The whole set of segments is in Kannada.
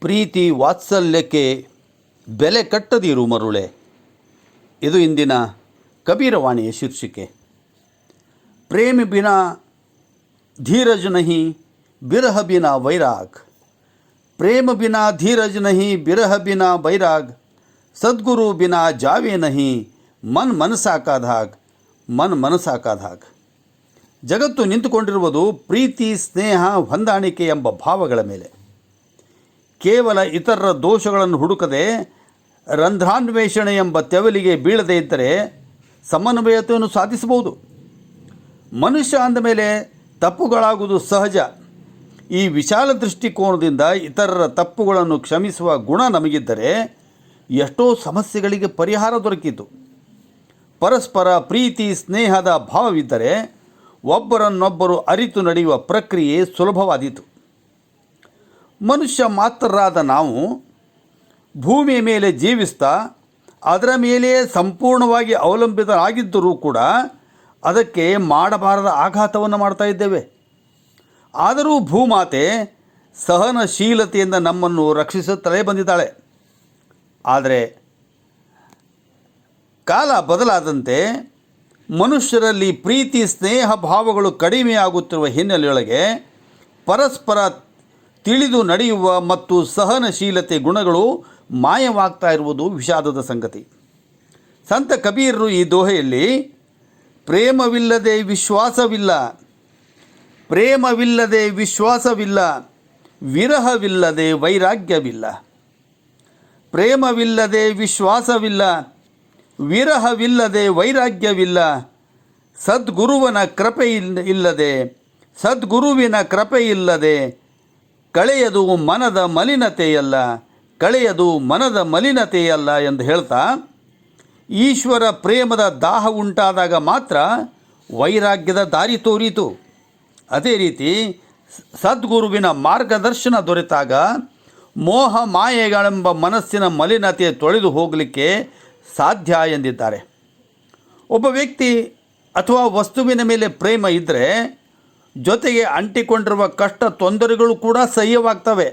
ಪ್ರೀತಿ ವಾತ್ಸಲ್ಯಕ್ಕೆ ಬೆಲೆ ಕಟ್ಟದಿರು ಮರುಳೆ. ಇದು ಇಂದಿನ ಕಬೀರವಾಣಿಯ ಶೀರ್ಷಿಕೆ. ಪ್ರೇಮಿ ಬಿನಾ, ಧೀರಜ್ ನಹಿ, ಬಿರಹ ಬಿನ ವೈರಾಗ್. ಪ್ರೇಮ ಬಿನಾ, ಧೀರಜ್ ನಹಿ, ಬಿರಹ ಬಿನ ವೈರಾಗ್. ಸದ್ಗುರು ಬಿನಾ, ಜಾವೆ ನಹಿ, ಮನ್ ಮನಸಾ ಕಾ ಧಾಗ್ ಮನ್ ಮನಸಾ ಕಾ ಜಗತ್ತು ನಿಂತುಕೊಂಡಿರುವುದು ಪ್ರೀತಿ, ಸ್ನೇಹ, ಹೊಂದಾಣಿಕೆ ಎಂಬ ಭಾವಗಳ ಮೇಲೆ. ಕೇವಲ ಇತರರ ದೋಷಗಳನ್ನು ಹುಡುಕದೆ ರಂಧ್ರಾನ್ವೇಷಣೆ ಎಂಬ ತೆವಲಿಗೆ ಬೀಳದೇ ಇದ್ದರೆ ಸಮನ್ವಯತೆಯನ್ನು ಸಾಧಿಸಬಹುದು. ಮನುಷ್ಯ ಅಂದಮೇಲೆ ತಪ್ಪುಗಳಾಗುವುದು ಸಹಜ. ಈ ವಿಶಾಲ ದೃಷ್ಟಿಕೋನದಿಂದ ಇತರರ ತಪ್ಪುಗಳನ್ನು ಕ್ಷಮಿಸುವ ಗುಣ ನಮಗಿದ್ದರೆ ಎಷ್ಟೋ ಸಮಸ್ಯೆಗಳಿಗೆ ಪರಿಹಾರ ದೊರಕಿತು. ಪರಸ್ಪರ ಪ್ರೀತಿ, ಸ್ನೇಹದ ಭಾವವಿದ್ದರೆ ಒಬ್ಬರನ್ನೊಬ್ಬರು ಅರಿತು ನಡೆಯುವ ಪ್ರಕ್ರಿಯೆ ಸುಲಭವಾದೀತು. ಮನುಷ್ಯ ಮಾತ್ರರಾದ ನಾವು ಭೂಮಿಯ ಮೇಲೆ ಜೀವಿಸ್ತಾ ಅದರ ಮೇಲೆಯೇ ಸಂಪೂರ್ಣವಾಗಿ ಅವಲಂಬಿತರಾಗಿದ್ದರೂ ಕೂಡ ಅದಕ್ಕೆ ಮಾಡಬಾರದ ಆಘಾತವನ್ನು ಮಾಡ್ತಾ ಇದ್ದೇವೆ. ಆದರೂ ಭೂಮಾತೆ ಸಹನಶೀಲತೆಯಿಂದ ನಮ್ಮನ್ನು ರಕ್ಷಿಸುತ್ತಲೇ ಬಂದಿದ್ದಾಳೆ. ಆದರೆ ಕಾಲ ಬದಲಾದಂತೆ ಮನುಷ್ಯರಲ್ಲಿ ಪ್ರೀತಿ, ಸ್ನೇಹ ಭಾವಗಳು ಕಡಿಮೆಯಾಗುತ್ತಿರುವ ಹಿನ್ನೆಲೆಯೊಳಗೆ ಪರಸ್ಪರ ತಿಳಿದು ನಡೆಯುವ ಮತ್ತು ಸಹನಶೀಲತೆ ಗುಣಗಳು ಮಾಯವಾಗ್ತಾ ಇರುವುದು ವಿಷಾದದ ಸಂಗತಿ. ಸಂತ ಕಬೀರರು ಈ ದೋಹೆಯಲ್ಲಿ, ಪ್ರೇಮವಿಲ್ಲದೆ ವಿಶ್ವಾಸವಿಲ್ಲ ಪ್ರೇಮವಿಲ್ಲದೆ ವಿಶ್ವಾಸವಿಲ್ಲ, ವಿರಹವಿಲ್ಲದೆ ವೈರಾಗ್ಯವಿಲ್ಲ, ಪ್ರೇಮವಿಲ್ಲದೆ ವಿಶ್ವಾಸವಿಲ್ಲ, ವಿರಹವಿಲ್ಲದೆ ವೈರಾಗ್ಯವಿಲ್ಲ, ಸದ್ಗುರುವನ ಕೃಪೆ ಇಲ್- ಇಲ್ಲದೆ, ಸದ್ಗುರುವಿನ ಕೃಪೆ ಇಲ್ಲದೆ ಕಳೆಯದು ಮನದ ಮಲಿನತೆಯಲ್ಲ, ಕಳೆಯದು ಮನದ ಮಲಿನತೆಯಲ್ಲ ಎಂದು ಹೇಳ್ತಾ, ಈಶ್ವರ ಪ್ರೇಮದ ದಾಹ ಉಂಟಾದಾಗ ಮಾತ್ರ ವೈರಾಗ್ಯದ ದಾರಿ ತೋರಿತು. ಅದೇ ರೀತಿ ಸದ್ಗುರುವಿನ ಮಾರ್ಗದರ್ಶನ ದೊರೆತಾಗ ಮೋಹ ಮಾಯೆಗಳೆಂಬ ಮನಸ್ಸಿನ ಮಲಿನತೆ ತೊಳೆದು ಹೋಗಲಿಕ್ಕೆ ಸಾಧ್ಯ ಎಂದಿದ್ದಾರೆ. ಒಬ್ಬ ವ್ಯಕ್ತಿ ಅಥವಾ ವಸ್ತುವಿನ ಮೇಲೆ ಪ್ರೇಮ ಇದ್ದರೆ ಜೊತೆಗೆ ಅಂಟಿಕೊಂಡಿರುವ ಕಷ್ಟ ತೊಂದರೆಗಳು ಕೂಡ ಸಹ್ಯವಾಗ್ತವೆ.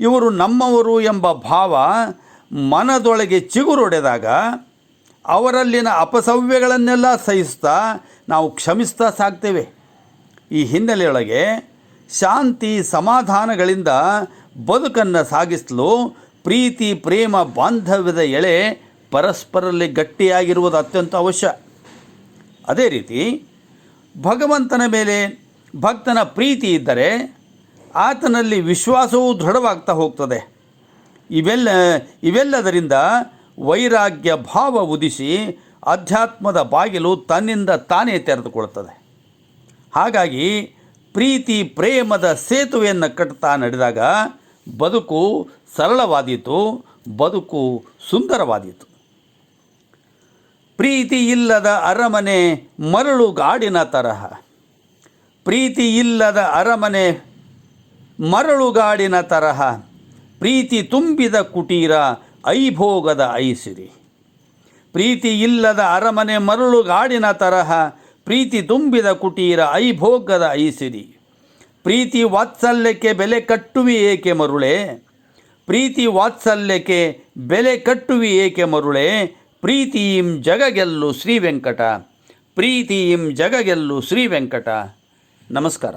ಇವರು ನಮ್ಮವರು ಎಂಬ ಭಾವ ಮನದೊಳಗೆ ಚಿಗುರೊಡೆದಾಗ ಅವರಲ್ಲಿನ ಅಪಸವ್ಯಗಳನ್ನೆಲ್ಲ ಸಹಿಸ್ತಾ ನಾವು ಕ್ಷಮಿಸ್ತಾ ಸಾಕ್ತೇವೆ ಈ ಹಿನ್ನೆಲೆಯೊಳಗೆ ಶಾಂತಿ ಸಮಾಧಾನಗಳಿಂದ ಬದುಕನ್ನು ಸಾಗಿಸಲು ಪ್ರೀತಿ, ಪ್ರೇಮ, ಬಾಂಧವ್ಯದ ಎಳೆ ಪರಸ್ಪರಲ್ಲಿ ಗಟ್ಟಿಯಾಗಿರುವುದು ಅತ್ಯಂತ ಅವಶ್ಯ. ಅದೇ ರೀತಿ ಭಗವಂತನ ಮೇಲೆ ಭಕ್ತನ ಪ್ರೀತಿ ಇದ್ದರೆ ಆತನಲ್ಲಿ ವಿಶ್ವಾಸವೂ ದೃಢವಾಗ್ತಾ ಹೋಗ್ತದೆ. ಇವೆಲ್ಲ, ಇವೆಲ್ಲದರಿಂದ ವೈರಾಗ್ಯ ಭಾವ ಉದಿಸಿ ಅಧ್ಯಾತ್ಮದ ಬಾಗಿಲು ತನ್ನಿಂದ ತಾನೇ ತೆರೆದುಕೊಳ್ಳುತ್ತದೆ. ಹಾಗಾಗಿ ಪ್ರೀತಿ ಪ್ರೇಮದ ಸೇತುವೆಯನ್ನು ಕಟ್ತಾ ನಡೆದಾಗ ಬದುಕು ಸರಳವಾದೀತು, ಬದುಕು ಸುಂದರವಾದೀತು. ಪ್ರೀತಿ ಇಲ್ಲದ ಅರಮನೆ ಮರಳು ಗಾಡಿನ ತರಹ. ಪ್ರೀತಿ ಇಲ್ಲದ ಅರಮನೆ ಮರಳುಗಾಡಿನ ತರಹ. ಪ್ರೀತಿ ತುಂಬಿದ ಕುಟೀರ, ಐಭೋಗದ ಐಸಿರಿ. ಪ್ರೀತಿ ಇಲ್ಲದ ಅರಮನೆ ಮರಳುಗಾಡಿನ ತರಹ. ಪ್ರೀತಿ ತುಂಬಿದ ಕುಟೀರ, ಐಭೋಗದ ಐಸಿರಿ. ಪ್ರೀತಿ ವಾತ್ಸಲ್ಯಕ್ಕೆ ಬೆಲೆ ಕಟ್ಟುವಿ ಏಕೆ ಮರುಳೆ? ಪ್ರೀತಿ ವಾತ್ಸಲ್ಯಕ್ಕೆ ಬೆಲೆ ಕಟ್ಟುವಿ ಏಕೆ ಮರುಳೆ? ಪ್ರೀತಿಯಿಂ ಜಗಗೆಲ್ಲು ಶ್ರೀ ವೆಂಕಟ ಪ್ರೀತಿಯಿಂ ಜಗಗೆಲ್ಲು ಶ್ರೀ ವೆಂಕಟ ನಮಸ್ಕಾರ.